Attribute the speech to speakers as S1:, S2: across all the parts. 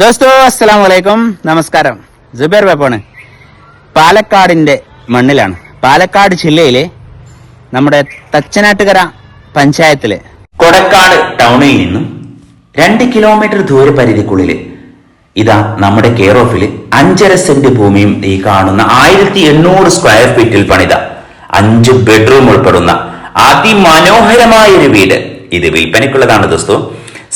S1: ദോസ്തോ അസ്സലാം വലൈക്കും നമസ്കാരം. ജുബേർ ബാപ്പാണ് പാലക്കാടിന്റെ മണ്ണിലാണ്. പാലക്കാട് ജില്ലയിലെ നമ്മുടെ തച്ചനാട്ടുകര പഞ്ചായത്തിലെ കൊടക്കാട് ടൗണിൽ നിന്നും രണ്ട് കിലോമീറ്റർ ദൂരപരിധിക്കുള്ളിൽ ഇതാ നമ്മുടെ കെയർ ഓഫിൽ അഞ്ചര സെന്റ് ഭൂമിയും ഈ കാണുന്ന ആയിരത്തി എണ്ണൂറ് സ്ക്വയർ ഫീറ്റിൽ പണിത അഞ്ച് ബെഡ്റൂം ഉൾപ്പെടുന്ന അതിമനോഹരമായ ഒരു വീട്. ഇത് വിൽപ്പനയ്ക്കുള്ളതാണ് ദോസ്തോ.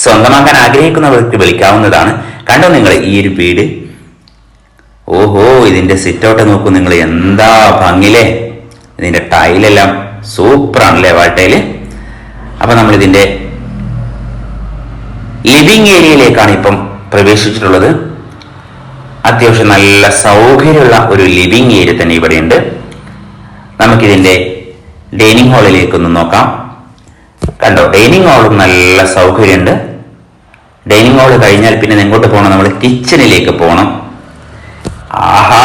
S1: സ്വന്തമാക്കാൻ ആഗ്രഹിക്കുന്നവർക്ക് വിളിക്കാവുന്നതാണ്. കണ്ടോ നിങ്ങൾ ഈ ഒരു വീട്? ഓഹോ ഇതിന്റെ സിറ്റൗട്ട് നോക്കൂ നിങ്ങൾ. എന്താ ഭംഗിലേ ഇതിന്റെ ടൈലെല്ലാം സൂപ്പറാണല്ലേ വാട്ടയിൽ അപ്പൊ നമ്മൾ ഇതിന്റെ ലിവിംഗ് ഏരിയയിലേക്കാണ് ഇപ്പം പ്രവേശിച്ചിട്ടുള്ളത്. അത്യാവശ്യം നല്ല സൗകര്യമുള്ള ഒരു ലിവിംഗ് ഏരിയ തന്നെ ഇവിടെയുണ്ട്. നമുക്കിതിന്റെ ഡൈനിങ് ഹാളിലേക്കൊന്ന് നോക്കാം. കണ്ടോ ഡൈനിങ് ഹാളും നല്ല സൗകര്യമുണ്ട്. ഡൈനിങ് ഹാൾ കഴിഞ്ഞാൽ പിന്നെ എങ്ങോട്ട് പോകണം നമ്മൾ കിച്ചണിലേക്ക് പോകണം ആഹാ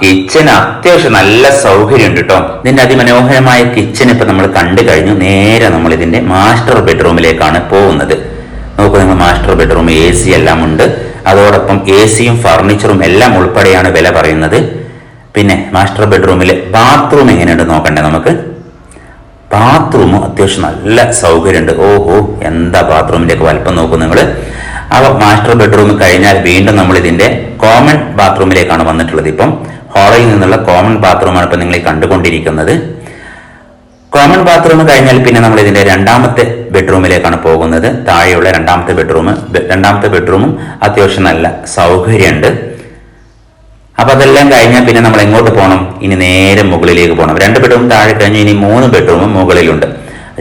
S1: കിച്ചൺ അത്യാവശ്യം നല്ല സൗകര്യമുണ്ട് കേട്ടോ ഇതിന്റെ അതിമനോഹരമായ കിച്ചൺ ഇപ്പൊ നമ്മൾ കണ്ടു കഴിഞ്ഞു. നേരെ നമ്മൾ ഇതിന്റെ മാസ്റ്റർ ബെഡ്റൂമിലേക്കാണ് പോകുന്നത്. നോക്കൂ നിങ്ങൾ മാസ്റ്റർ ബെഡ്റൂം എ സി എല്ലാം ഉണ്ട്. അതോടൊപ്പം എ സിയും ഫർണിച്ചറും എല്ലാം ഉൾപ്പെടെയാണ് വില പറയുന്നത്. പിന്നെ മാസ്റ്റർ ബെഡ്റൂമിലെ ബാത്റൂം എങ്ങനെയുണ്ട് നോക്കണ്ടേ നമുക്ക്? ബാത്റൂം അത്യാവശ്യം നല്ല സൗകര്യമുണ്ട്. ഓഹോ എന്താ ബാത്റൂമിന്റെയൊക്കെ വലിപ്പം നോക്കും നിങ്ങൾ. അപ്പൊ മാസ്റ്റർ ബെഡ്റൂം കഴിഞ്ഞാൽ വീണ്ടും നമ്മൾ ഇതിന്റെ കോമൺ ബാത്റൂമിലേക്കാണ് വന്നിട്ടുള്ളത്. ഇപ്പം ഹാളിൽ നിന്നുള്ള കോമൺ ബാത്റൂമാണ് ഇപ്പം നിങ്ങൾ കണ്ടുകൊണ്ടിരിക്കുന്നത്. കോമൺ ബാത്റൂം കഴിഞ്ഞാൽ പിന്നെ നമ്മൾ ഇതിന്റെ രണ്ടാമത്തെ ബെഡ്റൂമിലേക്കാണ് പോകുന്നത്. താഴെയുള്ള രണ്ടാമത്തെ ബെഡ്റൂം രണ്ടാമത്തെ ബെഡ്റൂമും അത്യാവശ്യം നല്ല സൗകര്യമുണ്ട്. അപ്പൊ അതെല്ലാം കഴിഞ്ഞാൽ പിന്നെ നമ്മൾ എങ്ങോട്ട് പോകണം ഇനി നേരെ മുകളിലേക്ക് പോകണം രണ്ട് ബെഡ്റൂം താഴെ കഴിഞ്ഞ് ഇനി മൂന്ന് ബെഡ്റൂമും മുകളിലുണ്ട്.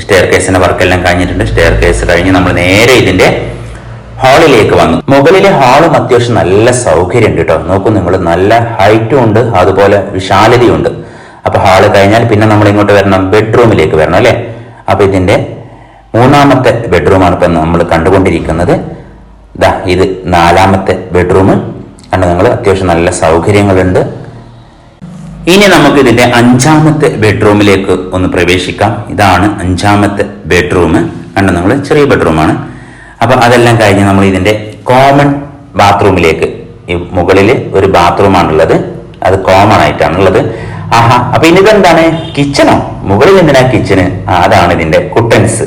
S1: സ്റ്റെയർ കേസിന്റെ വർക്കെല്ലാം കഴിഞ്ഞിട്ടുണ്ട്. സ്റ്റെയർ കേസ് കഴിഞ്ഞ് നമ്മൾ നേരെ ഇതിന്റെ ഹാളിലേക്ക് വന്നു. മുകളിലെ ഹാളും അത്യാവശ്യം നല്ല സൗകര്യമുണ്ട് കേട്ടോ. നോക്കൂ നിങ്ങൾ നല്ല ഹൈറ്റും ഉണ്ട് അതുപോലെ വിശാലതയുണ്ട്. അപ്പൊ ഹാൾ കഴിഞ്ഞാൽ പിന്നെ നമ്മൾ ഇങ്ങോട്ട് വരണം ബെഡ്റൂമിലേക്ക് വരണം അല്ലെ? അപ്പൊ ഇതിന്റെ മൂന്നാമത്തെ ബെഡ്റൂമാണ് ഇപ്പൊ നമ്മൾ കണ്ടുകൊണ്ടിരിക്കുന്നത്. ദാ ഇത് നാലാമത്തെ ബെഡ്റൂം. കണ്ടോ നിങ്ങൾ അത്യാവശ്യം നല്ല സൗകര്യങ്ങളുണ്ട്. ഇനി നമുക്ക് ഇതിന്റെ അഞ്ചാമത്തെ ബെഡ്റൂമിലേക്ക് ഒന്ന് പ്രവേശിക്കാം. ഇതാണ് അഞ്ചാമത്തെ ബെഡ്റൂം കണ്ടു നിങ്ങൾ ചെറിയ ബെഡ്റൂമാണ്. അപ്പൊ അതെല്ലാം കഴിഞ്ഞ് നമ്മൾ ഇതിന്റെ കോമൺ ബാത്റൂമിലേക്ക് ഈ മുകളിൽ ഒരു ബാത്റൂമാണുള്ളത്. അത് കോമൺ ആയിട്ടാണുള്ളത്. ആഹാ അപ്പൊ ഇനി ഇതെന്താണ്? കിച്ചണോ? മുകളിൽ എന്തിനാ കിച്ചണ്? ആ, അതാണ് ഇതിന്റെ കുട്ടൻസ്.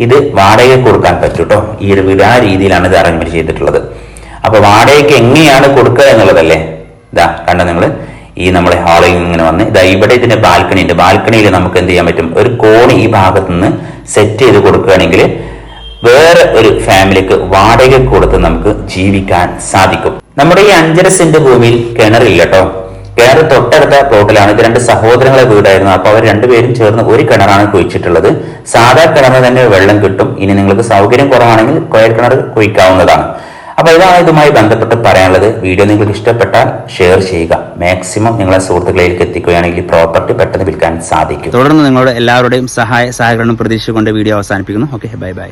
S1: ഇത് വാടകയ്ക്ക് കൊടുക്കാൻ പറ്റൂട്ടോ. ഈ ഒരു ആ രീതിയിലാണ് ഇത് അറേഞ്ച്മെന്റ് ചെയ്തിട്ടുള്ളത്. അപ്പൊ വാടകയ്ക്ക് എങ്ങനെയാണ് കൊടുക്കുക എന്നുള്ളതല്ലേ? ഇതാ കണ്ട നിങ്ങൾ ഈ നമ്മുടെ ഹാളിൽ നിന്ന് ഇങ്ങനെ വന്ന് ഇതാ ഇവിടെ ഇതിന്റെ ബാൽക്കണി ഉണ്ട്. ബാൽക്കണിയിൽ നമുക്ക് എന്ത് ചെയ്യാൻ പറ്റും? ഒരു കോണി ഈ ഭാഗത്ത് നിന്ന് സെറ്റ് ചെയ്ത് കൊടുക്കുകയാണെങ്കിൽ വേറെ ഒരു ഫാമിലിക്ക് വാടക കൊടുത്ത് നമുക്ക് ജീവിക്കാൻ സാധിക്കും. നമ്മുടെ ഈ അഞ്ചര സെന്റ് ഭൂമിയിൽ കിണറില്ല കേട്ടോ കിണർ തൊട്ടടുത്ത പ്ലോട്ടിലാണ് ഇത് രണ്ട് സഹോദരങ്ങളെ വീടായിരുന്നു. അപ്പൊ അവർ രണ്ടുപേരും ചേർന്ന് ഒരു കിണറാണ് കുഴിച്ചിട്ടുള്ളത്. സാധാ കിണറിന് തന്നെ വെള്ളം കിട്ടും. ഇനി നിങ്ങൾക്ക് സൗകര്യം കുറവാണെങ്കിൽ കൊയൽ കിണർ കുഴിക്കാവുന്നതാണ്. അപ്പൊ ഇതാണ് ഇതുമായി ബന്ധപ്പെട്ട് പറയാനുള്ളത്. വീഡിയോ നിങ്ങൾക്ക് ഇഷ്ടപ്പെട്ടാൽ ഷെയർ ചെയ്യുക. മാക്സിമം നിങ്ങളെ സുഹൃത്തുക്കളിലേക്ക് എത്തിക്കുകയാണെങ്കിൽ പ്രോപ്പർട്ടി പെട്ടെന്ന് വിൽക്കാൻ സാധിക്കും. തുടർന്ന് നിങ്ങളുടെ എല്ലാവരുടെയും സഹായ സഹകരണം പ്രതീക്ഷിച്ചുകൊണ്ട് വീഡിയോ അവസാനിപ്പിക്കുന്നു. Okay bye bye